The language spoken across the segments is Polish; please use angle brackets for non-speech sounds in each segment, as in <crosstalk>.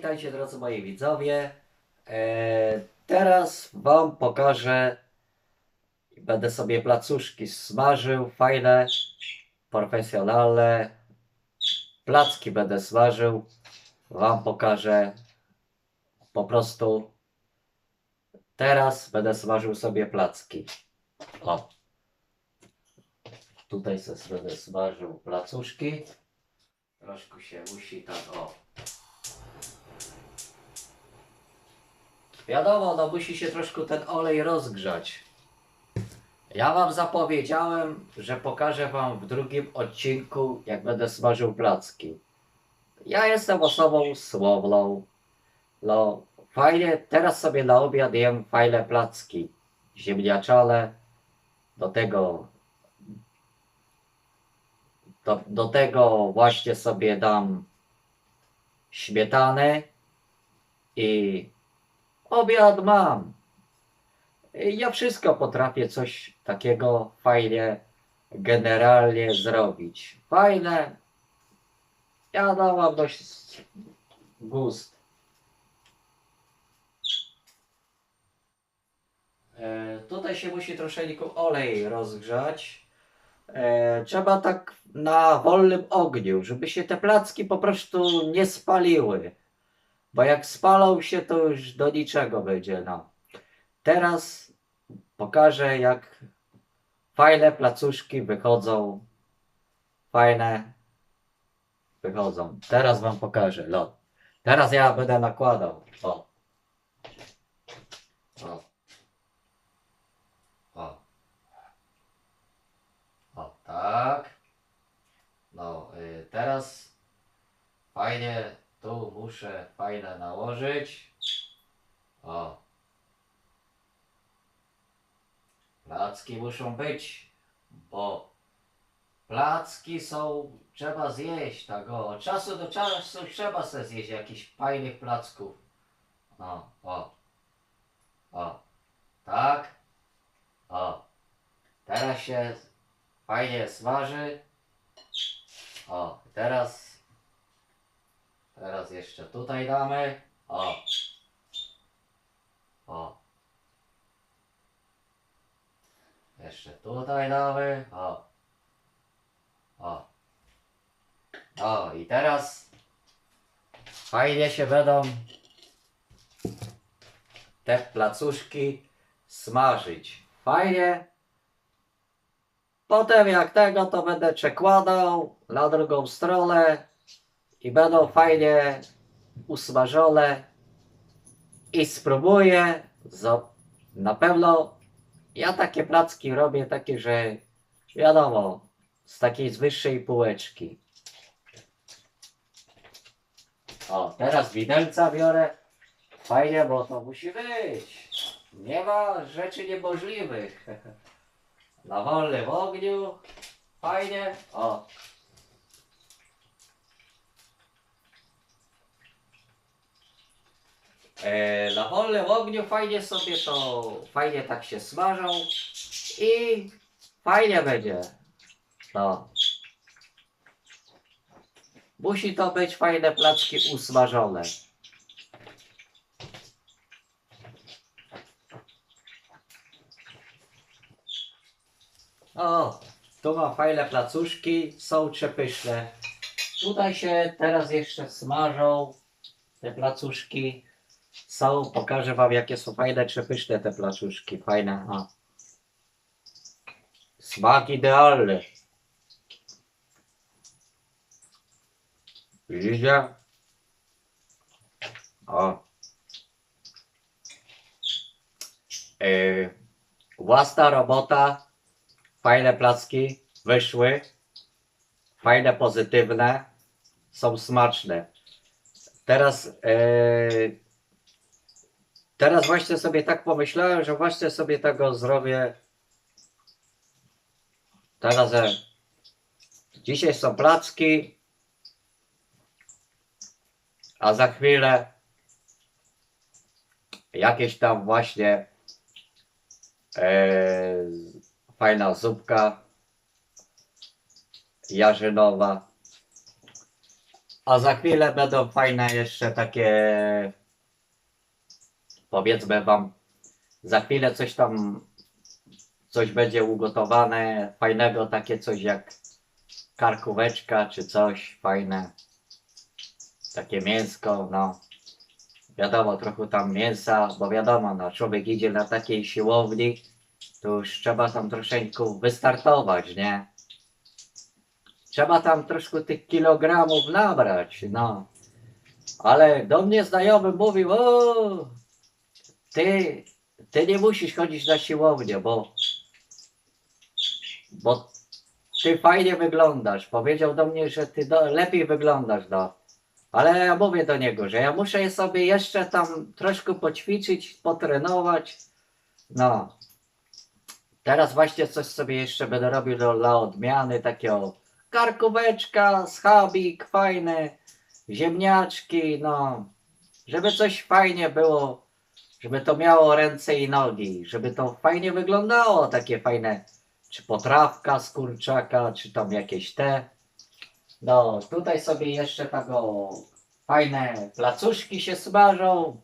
Witajcie drodzy moi widzowie. E, teraz Wam pokażę. Będę sobie placuszki smażył, fajne, profesjonalne. Placki będę smażył. Wam pokażę. Po prostu teraz będę smażył sobie placki. O. Tutaj sobie będę smażył placuszki. Troszkę się musi tak o. Wiadomo, no musi się troszkę ten olej rozgrzać. Ja wam zapowiedziałem, że pokażę wam w drugim odcinku, jak będę smażył placki. Ja jestem osobą słowną. No, fajnie, teraz sobie na obiad jem fajne placki. Ziemniaczane. Do tego do, do tego właśnie sobie dam śmietanę i obiad mam. Ja wszystko potrafię coś takiego fajnie, generalnie zrobić. Fajne. Ja dałam dość gust. E, tutaj się musi troszeczkę olej rozgrzać. E, trzeba tak na wolnym ogniu, żeby się te placki po prostu nie spaliły. Bo jak spalą się, to już do niczego będzie. No. Teraz pokażę, jak fajne placuszki wychodzą. Fajne wychodzą. Teraz wam pokażę. No. Teraz ja będę nakładał. O. O. O. O, tak. No, y, teraz fajnie tu muszę fajne nałożyć. O. Placki muszą być, bo placki są, trzeba zjeść, tak o. Od czasu do czasu trzeba sobie zjeść jakichś fajnych placków. No, o. O. Tak. O. Teraz się fajnie smaży. O, teraz jeszcze tutaj damy. O. O. Jeszcze tutaj damy. O. O. O, i teraz fajnie się będą te placuszki smażyć. Fajnie. Potem jak tego, to będę przekładał na drugą stronę i będą fajnie usmażone i spróbuję. Na pewno ja takie placki robię takie, że wiadomo, z takiej z wyższej półeczki. O, teraz widelca biorę. Fajnie, bo to musi być. Nie ma rzeczy niemożliwych. <laughs> Na wolnym ogniu. Fajnie. O. E, na wolnym ogniu fajnie sobie to, fajnie tak się smażą i fajnie będzie. No. Musi to być fajne placki usmażone. O, tu ma fajne placuszki, są przepyszne. Tutaj się teraz jeszcze smażą te placuszki. Są, pokażę wam jakie są fajne, przepyszne te placuszki. Fajne, a. Smak idealny. Widzicie? O. Yy, własna robota. Fajne placki wyszły. Fajne, pozytywne. Są smaczne. Teraz yy, teraz właśnie sobie tak pomyślałem, że właśnie sobie tego zrobię. Teraz e, dzisiaj są placki, a za chwilę jakieś tam właśnie e, fajna zupka jarzynowa. A za chwilę będą fajne jeszcze takie, powiedzmy wam, za chwilę coś tam, coś będzie ugotowane, fajnego, takie coś jak karkóweczka czy coś fajne. Takie mięsko, no. Wiadomo, trochę tam mięsa, bo wiadomo, no, człowiek idzie na takiej siłowni, to już trzeba tam troszeczkę wystartować, nie? Trzeba tam troszkę tych kilogramów nabrać, no. Ale do mnie znajomy mówił, o, ty, ty nie musisz chodzić na siłownię, bo, bo ty fajnie wyglądasz. Powiedział do mnie, że ty do, lepiej wyglądasz, no. Ale ja mówię do niego, że ja muszę sobie jeszcze tam troszkę poćwiczyć, potrenować. No. Teraz właśnie coś sobie jeszcze będę robił do, dla odmiany, takiego karkóweczka, schabik, fajne, ziemniaczki, no. Żeby coś fajnie było, żeby to miało ręce i nogi, żeby to fajnie wyglądało, takie fajne, czy potrawka z kurczaka, czy tam jakieś te. No, tutaj sobie jeszcze tego fajne placuszki się smażą.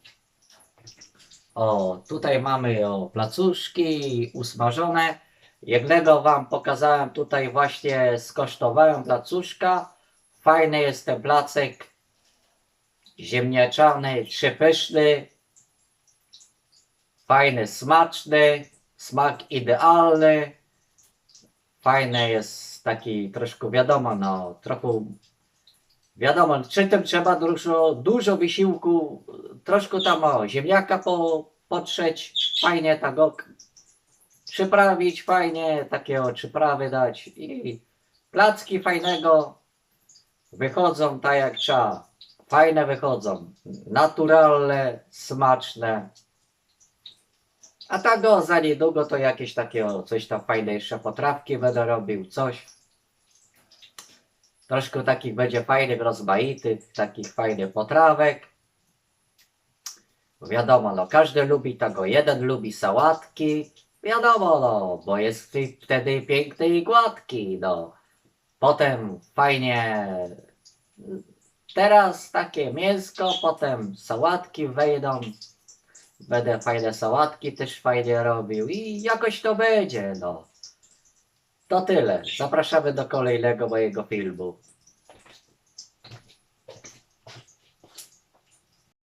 O, tutaj mamy o placuszki usmażone. Jednego wam pokazałem tutaj właśnie skosztowałem placuszka. Fajny jest ten placek ziemniaczany, przepyszny. Fajny, smaczny, smak idealny. Fajny jest taki troszkę wiadomo, no trochę wiadomo, przy tym trzeba dużo, dużo wysiłku, troszkę tam o ziemniaka po, potrzeć, fajnie tak o, przyprawić, fajnie takie o przyprawy dać i placki fajnego wychodzą tak jak trzeba. Fajne wychodzą, naturalne, smaczne. A tak o, za niedługo to jakieś takie o, coś tam fajne jeszcze potrawki będę robił, coś. Troszkę takich będzie fajnych, rozmaitych, takich fajnych potrawek. Wiadomo, no każdy lubi tego, jeden lubi sałatki, wiadomo, no, bo jest wtedy piękny i gładki, no. Potem fajnie, teraz takie mięsko, potem sałatki wejdą, będę fajne sałatki też fajnie robił i jakoś to będzie, no. To tyle. Zapraszamy do kolejnego mojego filmu.